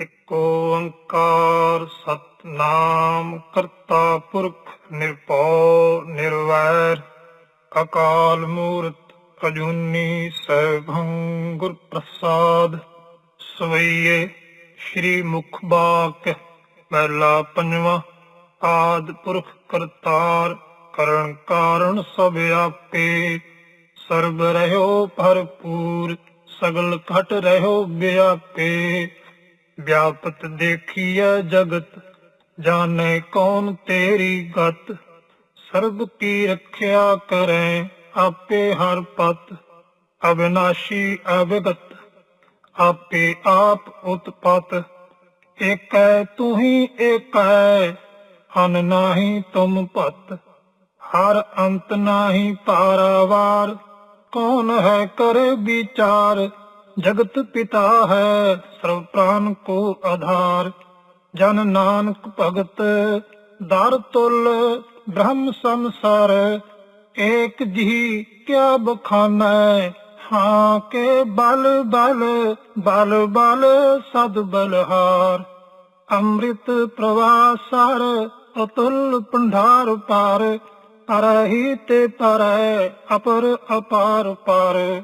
ਇਕ ਓੰਕਾਰ ਸਤਨਾਮ, ਕਰਤਾ ਪੁਰਖ ਨਿਰਭਉ, ਨਿਰਵੈਰ, ਅਕਾਲ ਮੂਰਤ ਅਜੂਨੀ ਸੈਭੰ ਗੁਰ ਪ੍ਰਸਾਦ। ਸਵਈਏ ਸ੍ਰੀ ਮੁਖ ਬਾਕ ਮਹਿਲਾ ਪੰਜਵਾਂ, ਆਦ ਪੁਰਖ ਕਰਤਾਰ ਕਰਨ ਕਾਰਨ ਸਭ ਆਪੇ। ਸਰਬ ਰਹਿਓ ਭਰਪੂਰ, ਸਗਲ ਘਟ ਰਹਿਓ ਵਿਆਪੇ ਵਿਆਪਤ ਦੇਖੀਐ ਜਗਤ, ਜਾਣੈ ਕੌਣ ਤੇਰੀ ਗਤ। ਸਰਬ ਕੀ ਰੱਖਿਆ ਕਰੈ ਆਪੇ ਹਰ ਪਤ ਅਬਿਨਾਸ਼ੀ ਅਵਗਤ, ਆਪੇ ਆਪ ਉਤਪਤ। ਏਕੈ ਤੂੰ ਹੀ ਏਕੈ ਹਨ ਨਾਹੀ ਤੁਮ ਭਤ। ਹਰ ਅੰਤ ਨਾਹੀ ਪਾਰਾਵਾਰ ਕੌਣ ਹੈ ਕਰੇ ਵਿਚਾਰ। ਜਗਤ ਪਿਤਾ ਹੈ, ਸਰਵ ਪ੍ਰਾਨ ਕੋ ਆਧਾਰ। ਜਨ ਨਾਨਕ ਭਗਤ, ਦਰ ਤੁਲ, ਬ੍ਰਹਮ ਸੰਸਾਰ। ਏਕ ਜੀ ਕਿਆ ਬਖਾਨੈ ਹਾਂ ਕੇ ਬਲ ਬਲ ਬਲ ਬਲ ਸਦ ਬਲਹਾਰ। ਅੰਮ੍ਰਿਤ ਪ੍ਰਵਾਸਰ ਅਤੁਲ ਪੰਡਾਰ ਪਾਰ। ਪਰਹੀ ਤੇ ਪਰੈ ਅਪਰ ਅਪਾਰ ਪਾਰ।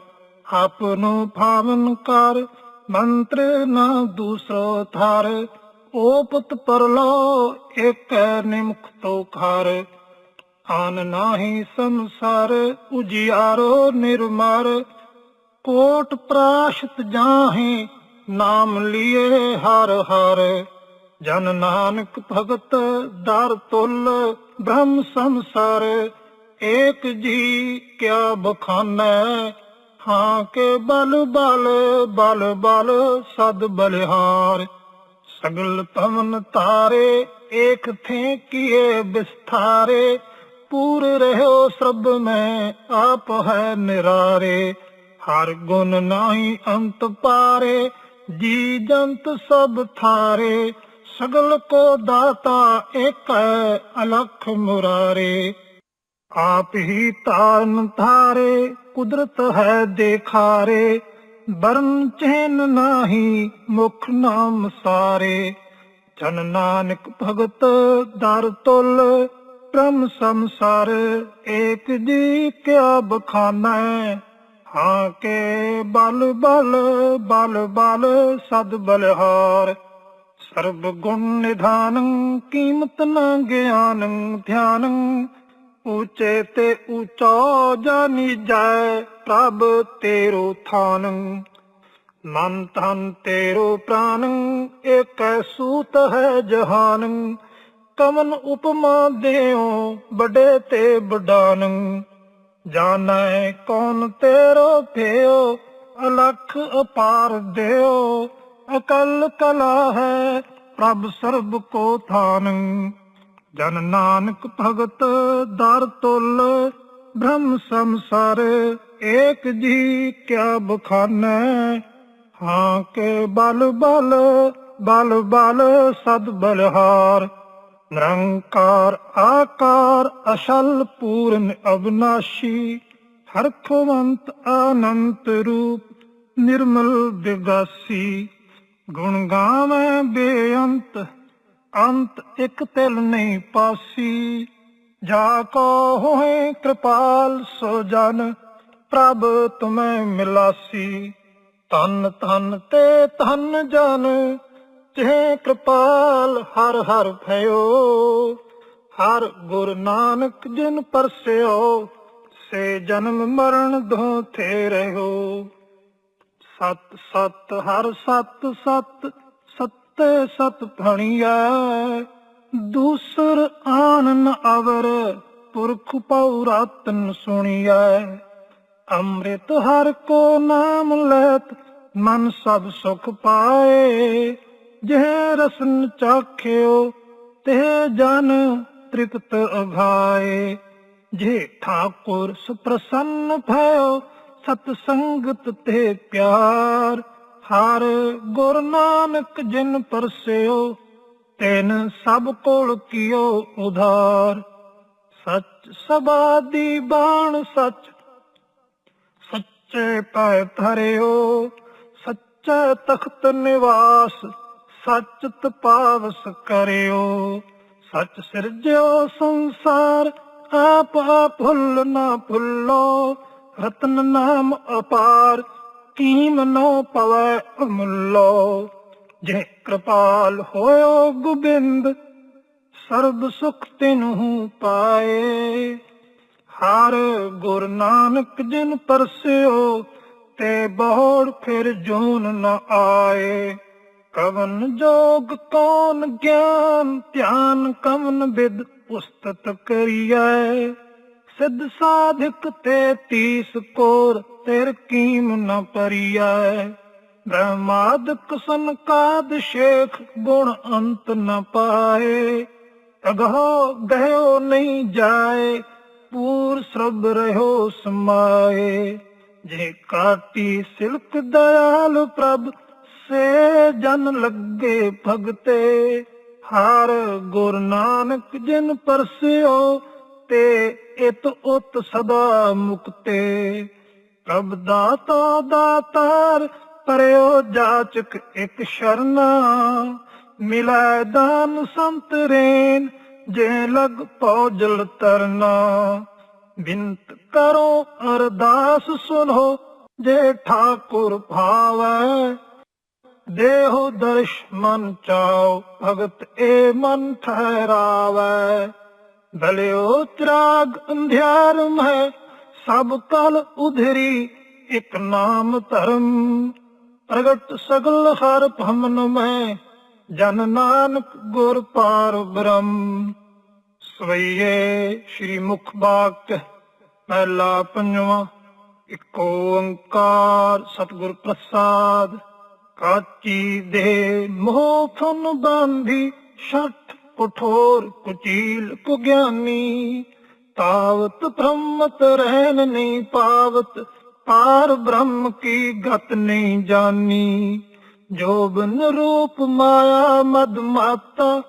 ਆਪਨੋ ਭਾਵਨ ਕਰ, ਮੰਤਰ ਨਾ ਦੂਸਰੋ ਥਾਰ ਓਪਤ ਪਰਲੋ ਇਕ ਨਿਮਖ ਤੋ ਖਾਰ ਆਨ ਨਾਹੀ ਸੰਸਾਰ, ਉਜਿਆਰੋ ਨਿਰਮਰ। ਕੋਟ ਪ੍ਰਾਸ਼ਤ ਜਾਹੇ, ਨਾਮ ਲਿਏ ਹਰ ਹਰ। ਜਨ ਨਾਨਕ ਭਗਤ, ਦਰ ਤੁਲ, ਬ੍ਰਹਮ ਸੰਸਾਰ। ਏਕ ਜੀ ਕਿਆ ਬਖਾਨੈ ਹਾਂ ਕੇ ਬਲ ਬਲ ਬਲ ਬਲ ਸਦ ਬਲਿਹਾਰ। ਸਗਲ ਪਵਨ ਤਾਰੇ ਏਕ ਥੇ ਕੀਏ ਵਿਸਥਾਰੇ। ਪੂਰ ਰਹਿਓ ਸਭ ਮੈਂ, ਆਪ ਹੈ ਨਿਰਾਰੇ। ਹਰ ਗੁਣ ਨਾਹੀ ਅੰਤ ਪਾਰੇ, ਜੀ ਜੰਤ ਸਭ ਥਾਰੇ। ਸਗਲ ਕੋ ਦਾਤਾ ਏਕ ਅਲਖ ਮੁਰਾਰੇ। ਆਪ ਹੀ ਤਾਰਨ ਧਾਰੇ ਕੁਦਰਤ ਹੈ ਦੇਖਾਰੇ, ਬਰਨ ਚੈਨ ਨਾਹੀ ਮੁਖ ਨਾਮ ਸਾਰੇ। ਜਨ ਨਾਨਕ ਭਗਤ ਦਰ ਤੁਲ, ਬ੍ਰਹਮ ਸੰਸਾਰ ਏਕ ਜੀ ਕਿਆ ਬਖਾਨਾ। ਹਾਂ ਕੇ ਬਲ ਬਲ ਬਲ ਬਲ ਸਦ ਬਲਹਾਰ। ਸਰਬ ਗੁਣ ਨਿਧਾਨੰ, ਕੀਮਤ ਨਾ ਗਿਆਨੰ, ਧਿਆਨੰ ਉੱਚੇ ਤੇ ਊਚਾ ਜਾਨੀ ਜਾਏ ਪ੍ਰਭ ਤੇਰੋ ਥਾਨ। ਮਨ ਤਨ ਤੇਰੋ ਪ੍ਰਾਨੰ, ਏਕੈ ਸੂਤ ਹੈ ਜਹਾਨ। ਕਮਨ ਉਪਮਾ ਦਿਓ ਬੜੇ ਤੇ ਬਡਾਨੰ ਜਾਣੈ ਕੌਣ ਤੇਰੋ ਭੇਉ, ਅਲਖ ਅਪਾਰ ਦਿਓ ਅਕਲ ਕਲਾ ਹੈ ਪ੍ਰਭ ਸਰਬ ਕੋ ਥਾਨੰ। ਜਨ ਨਾਨਕ ਭਗਤ ਦਰ ਤੁਲ, ਬ੍ਰਹਮ ਸੰਸਾਰ ਏਕ ਜੀ ਕਿਆ ਬਖਾਨੈ? ਹਾਂ ਕੇ ਬਲ ਬਲ ਬਲ ਬਲ ਸਦ ਬਲਹਾਰ। ਨਿਰੰਕਾਰ ਆਕਾਰ ਅਸਲ ਪੂਰਨ ਅਬਨਾਸ਼ੀ ਹਰਖਵੰਤ ਆਨੰਤ ਰੂਪ ਨਿਰਮਲ ਦਿਗਾਸੀ ਗੁਣ ਗਾਵੇਂ ਬੇਅੰਤ ਅੰਤ ਇਕ ਤਿਲ ਨਹੀਂ ਪਾਸੀ। ਜਾ ਕੋ ਹੋਏ ਕਿਰਪਾਲ, ਸੋ ਜਨ ਪ੍ਰਭ ਤੁਮੈ ਮਿਲਾਸੀ। ਤਨ ਤਨ ਤੇ ਤਨ ਜਨ ਤੇ ਕਿਰਪਾਲ ਹਰ ਹਰ ਭਇਓ। ਹਰ ਗੁਰ ਨਾਨਕ ਜਿਨ ਪਰਸਿਓ, ਸੇ ਜਨਮ ਮਰਨ ਦੋ ਥੇ ਰਹਿਓ ਸਤ ਸਤ, ਹਰ ਸਤ ਸਤ ਸਤੇ ਸਤ ਭਣੀਐ ਦੂਸਰ ਆਨਨ ਅਵਰ ਪੁਰਖ ਪਉ ਰਤਨ ਸੁਣੀਐ। ਅੰਮ੍ਰਿਤ ਹਰ ਕੋ ਨਾਮ ਲੈਤ, ਮਨ ਸਭ ਸੁਖ ਪਾਏ। ਜਿਹ ਰਸਨ ਚਾਖਿਓ ਤੇ ਜਨ ਤ੍ਰਿਪਤ ਅਭਾਏ ਜੇ ਠਾਕੁਰ ਸੁਪ੍ਰਸੰਨ ਭਇਓ, ਸਤ ਸੰਗਤ ਤੇ ਪਿਆਰ। ਹਰ ਗੁਰ ਨਾਨਕ ਜਿਨ ਪਰਸਿਓ, ਤੈਨ ਸਭ ਕੋਲ ਕੀਓ ਉਧਾਰ। ਸੱਚ ਸਬਾਦੀ ਬਾਣ ਸੱਚ, ਸੱਚੇ ਪੈ ਧਰਿਓ, ਸੱਚੇ ਤਖਤ ਨਿਵਾਸ ਸੱਚ ਤਪਾਵਸ ਕਰਿਓ। ਸੱਚ ਸਿਰਜਿਓ ਸੰਸਾਰ ਆਪ ਭੁੱਲ ਨਾ ਭੁੱਲੋ, ਰਤਨ ਨਾਮ ਅਪਾਰ। ਕੀਮ ਨੋ ਪਵੈ ਅਮੁੱਲੋ ਜੇ ਕਿਰਪਾਲ ਹੋਇਓ ਗੋਬਿੰਦ, ਸਰਬ ਸੁਖ ਤਿਨਹੂ ਪਾਏ। ਹਰ ਗੁਰ ਨਾਨਕ ਜਿਨ ਪਰਸਿਓ, ਤੇ ਬਹੁੜ ਫਿਰ ਜੂਨ ਨ ਆਏ। ਕਵਨ ਜੋਗ ਕੌਣ ਗਿਆਨ, ਧਿਆਨ ਕਵਨ ਵਿਦ ਉਸਤਤ ਕਰੀਐ। ਸਿੱਧ ਸਾਧਕ ਤੇ ਤੀਸ ਕੋਰ ਤੇਰ ਕੀਮ ਨ ਪਰੀਐ। ਬ੍ਰਹਮਾਦਿਕ ਸੰਕਾਦ ਸ਼ੇਖ ਗੁਣ ਅੰਤ ਨ ਪਾਏ। ਅਗਹੋ ਗਹਿਓ ਨਹੀਂ ਜਾਏ, ਪੂਰ ਸਰਬ ਰਹਿਓ ਸਮਾਏ। ਜੇ ਕਾਟੀ ਸਿਲਕ ਦਇਆਲ ਪ੍ਰਭ, ਸੇ ਜਨ ਲੱਗੇ ਭਗਤੇ। ਹਰ ਗੁਰ ਨਾਨਕ ਜਿਨ ਪਰਸਿਓ, ਤੇ ਇਤ ਉਤ ਸਦਾ ਮੁਕਤੇ। ਪ੍ਰਭ ਦਾਤਾ ਦਾਤਾਰ ਪਰਿਓ ਜਾਚਕ ਇਕ ਸ਼ਰਨਾ। ਮਿਲੈ ਦਾਨ ਸੰਤ ਰੇਨ, ਜੇ ਲਗ ਪੌਜਲ ਤਰਨਾ। ਬਿੰਤ ਕਰੋ ਅਰਦਾਸ ਸੁਨੋ, ਜੇ ਠਾਕੁਰ ਭਾਵੈ। ਦੇਹੋ ਦਰਸ਼ ਮਨ ਚਾਓ ਭਗਤ ਏ ਮਨ ਠਹਿਰਾਵੈ। ਭਲਿਓ ਚਰਾਗ ਅੰਧਿਆਰ ਮਹਿ ਸਭ ਕਲ ਉਧਰੀ, ਇਕ ਨਾਮ ਧਰਮ। ਪ੍ਰਗਟ ਸਗਲ ਹਰ ਭਮਨ ਮੈਂ, ਜਨ ਨਾਨਕ ਗੁਰ ਪਾਰ ਬ੍ਰਹਮ। ਸਵਈਏ ਸ਼੍ਰੀ ਮੁਖ ਬਾਕ ਪਹਿਲਾ ਪੰਜਵਾਂ, ਇੱਕ ਓੰਕਾਰ ਸਤਿਗੁਰ ਪ੍ਰਸਾਦ। ਕਾਚੀ ਦੇ ਮੋਹ ਫਨ ਬਾਂਧੀ, ਛੱਠ, ਕਠੋਰ, ਕੁਚੀਲ, ਕੁਗਿਆਨੀ। ਤਾਵਤ ਬ੍ਰਹਮਤ ਰਹਿਨ ਨਹੀਂ ਪਾਵਤ, ਪਾਰ ਬ੍ਰਹਮ ਕੀ ਗਤ ਨਹੀਂ ਜਾਨੀ। ਜੋਬਨ ਰੂਪ ਮਾਇਆ ਮਦ ਮਾਤਾ,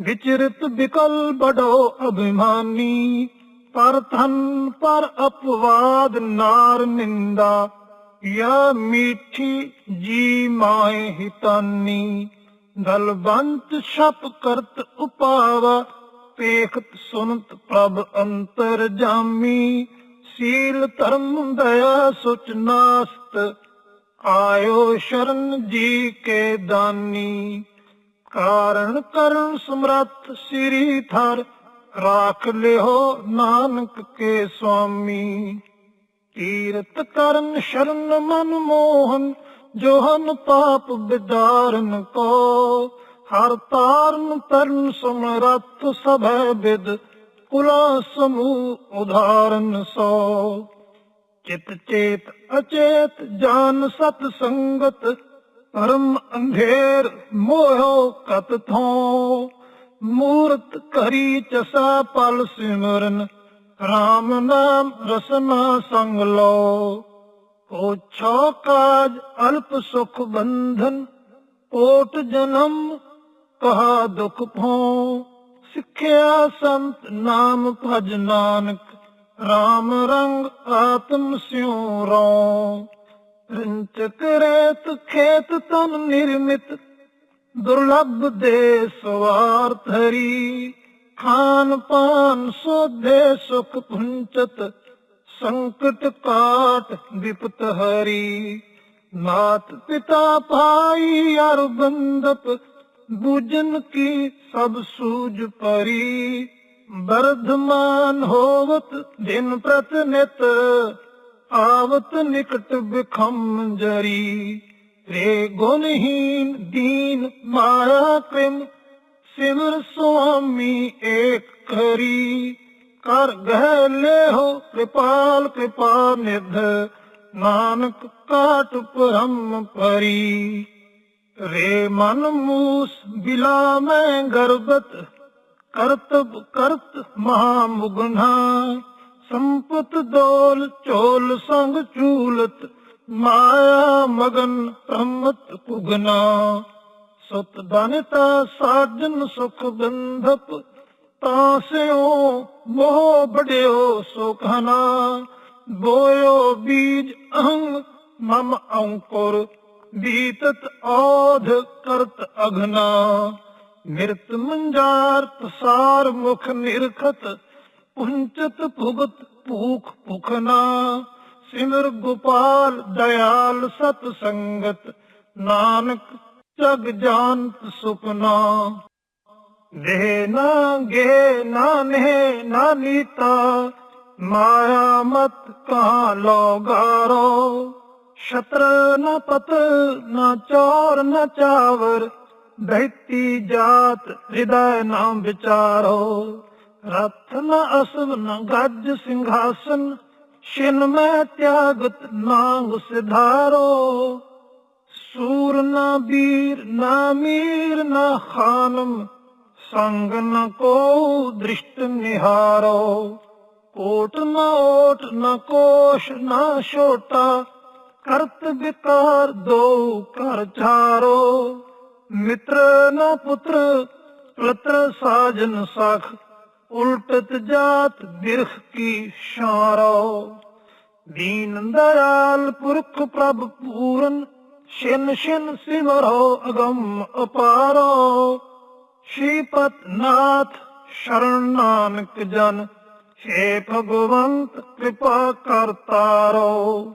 ਵਿਚਰਤ ਬਿਕਲ ਬੜੋ ਅਭਿਮਾਨੀ। ਪਰ ਧਨ, ਪਰ ਅਪਵਾਦ ਨਾਰ ਨਿੰਦਾ, ਯਾ ਮੀਠੀ ਜੀ ਮਾਏ ਹਿਤਾਨੀ। ਦਲਵੰਤ ਛਪ ਕਰਤ ਉਪਾਵਾ ਪੇਖਤ ਸੁਨਤ ਪ੍ਰਭ ਅੰਤਰ ਜਾਮੀ, ਸੀਲ ਧਰਮ ਦਇਆ ਸੁਚ ਨਾਸਤ, ਆਇਓ ਸ਼ਰਨ ਜੀ ਕੇ ਦਾਨੀ। ਕਾਰਨ ਕਰਨ ਸਮਰੱਥ ਸ੍ਰੀ ਥਰ, ਰਾਖ ਲਿਓ ਨਾਨਕ ਕੇ ਸੁਆਮੀ। ਤੀਰਤ ਕਰਨ ਸ਼ਰਨ ਮਨ ਮੋਹਨ, ਜੋਹਨ ਪਾਪ ਬਿਦਾਰਨ ਕੋ ਹਰ ਤਾਰਨ ਤਰਨ ਸਮਰੱਥ ਸਭੈ ਬਿਦ, ਕੁਲਾ ਸਮੂਹ ਉਧਾਰਨ ਸੋ। ਚਿਤ ਚੇਤ ਅਚੇਤ ਜਾਨ ਸਤ ਸੰਗਤ ਪਰਮ ਅੰਧੇਰ ਮੋਹੋ ਕਤ ਥੋ। ਮੂਰਤ ਕਰੀ ਚਸਾ ਪਲ ਸਿਮਰਨ RAM ਨਾਮ ਰਸਨਾ ਸੰਗ ਲੋ। ਪੋਛੋ ਕਾਜ ਅਲਪ ਸੁਖ ਬੰਧਨ ਕੋਟ ਜਨਮ ਕਹਾ ਦੁਖ ਭੋ ਸਿੱਖਿਆ ਸੰਤ ਨਾਮ ਭਜ ਨਾਨਕ RAM ਰੰਗ ਆਤਮ ਸਿਉ ਰੋ ਰਿੰਚਕ ਰੇਤ ਖੇਤ ਤਨ ਨਿਰਮਿਤ, ਦੁਰਲਭ ਦੇ ਸਵਾਰਥ ਹਰੀ। ਖਾਨ ਪਾਨ ਸੋਧੇ ਸੁਖ ਭੁੰਚਤ ਸੰਕਟ ਕਾਟ ਵਿਪਤ ਹਰੀ। ਮਾਤ ਪਿਤਾ ਭਾਈ ਅਰ ਬੰਦਪ ਬੂਜਨ ਕੀ ਸਭ ਸੂਝ ਪਰੀ? ਵਰਧਮਾਨ ਹੋਵਤ ਦਿਨ ਪ੍ਰਤ ਨਿਤ, ਆਵਤ ਨਿਕਟ ਬਿਖਮ ਜਰੀ। ਰੇ ਗੁਣਹੀਨ ਦੀਨ ਮਾਇਆ ਕ੍ਰਿਮ, ਸਿਮਰ ਸੁਆਮੀ ਏਕ ਕਰੀ ਕਰ ਗਹਿ ਲਿਓ ਕਿਰਪਾਲ ਕਿਰਪਾ ਨਿਧ, ਨਾਨਕ ਕਾਟ ਪਰਮ ਪਰੀ। ਰੇ ਮਨ ਮੂਸ ਬਿਲਾ ਮੈਂ ਗਰਬਤ, ਕਰਤਬ ਕਰਤ ਮਹਾ ਮੁਗਨਾ। ਸੰਪਤ ਦੋਲ ਚੋਲ ਸੰਗ ਚੂਲਤ, ਮਾਇਆ ਮਗਨ ਪ੍ਰਮਤ ਪੁਗਨਾ। ਸੁਤ ਦਨਤਾ ਸਾਜਨ ਸੁਖ ਬੰਧਪ ਤਾਸਿਓ ਮੋਹ ਬੜਿਓ ਸੁਖਨਾ ਬੋਇਓ ਬੀਜ ਅਹੰ ਮਮ ਅੰਕੁਰ ਬੀਤਤ ਔਧ ਕਰਤ ਅਗਨਾ ਮਿਰਤ ਮੰਜਾਰਤ ਸਾਰ ਮੁਖ ਨਿਰਖਤ, ਪੁੰਚਤ ਭੁਗਤ ਭੂਖ ਭੁਖਨਾ, ਸਿਮਰ ਗੋਪਾਲ ਦਇਆਲ ਸਤ ਸੰਗਤ, ਨਾਨਕ ਜਗ ਜਾਣਤ ਸੁਪਨਾ। ਦੇਹ ਨਾ ਗੇ ਨਾ ਨੇ ਨਾ ਨੀਤਾ, ਮਾਇਆ ਮਤ ਕਹਾਂ ਲੋਗਾਰੋ ਸ਼ਤਰ ਨ ਪਤ, ਨ ਚੋਰ, ਨ ਚਾਵਰ, ਬਹਿਤੀ ਜਾਤ, ਹਿਰਦੈ ਨਾਮ ਵਿਚਾਰੋ। ਰਥ ਨ ਅਸਵ, ਨ ਗੱਜ ਸਿੰਘਾਸਨ, ਛਿਨ ਮੈਂ ਤਿਆਗਤ, ਨਾਂਗ ਸਿਧਾਰੋ। ਸੂਰ ਨਾ ਬੀਰ, ਨਾ ਮੀਰ, ਨਾ ਖਾਨਮ, ਸੰਗ ਨ ਕੋ ਦ੍ਰਿਸ਼ਟ ਨਿਹਾਰੋ। ਕੋਟ ਨ ਓਟ, ਨ ਕੋਸ਼, ਨ ਛੋਟਾ ਕਰਤ ਵਿਕਾਰ ਦੋ ਕਰ ਚਾਰੋ, ਮਿੱਤਰ ਨ ਪੁੱਤਰ ਪਲਤਰ ਸਾਜਨ ਸਖ ਉਲਟਤ ਜਾਤ ਬਿਰਖ ਕੀ ਸ਼ਾਰੋ ਦੀਨ ਦਇਆਲ ਪੁਰਖ ਪ੍ਰਭ ਪੂਰਨ, ਛਿਨ ਛਿਨ ਸਿਮਰੋ ਅਗੰਮ ਅਪਾਰੋ। ਸ਼੍ਰੀਪਤ ਨਾਥ ਸ਼ਰਨ ਨਾਨਕ ਜਨ, ਹੇ ਭਗਵੰਤ ਕਿਰਪਾ ਕਰਤਾਰੋ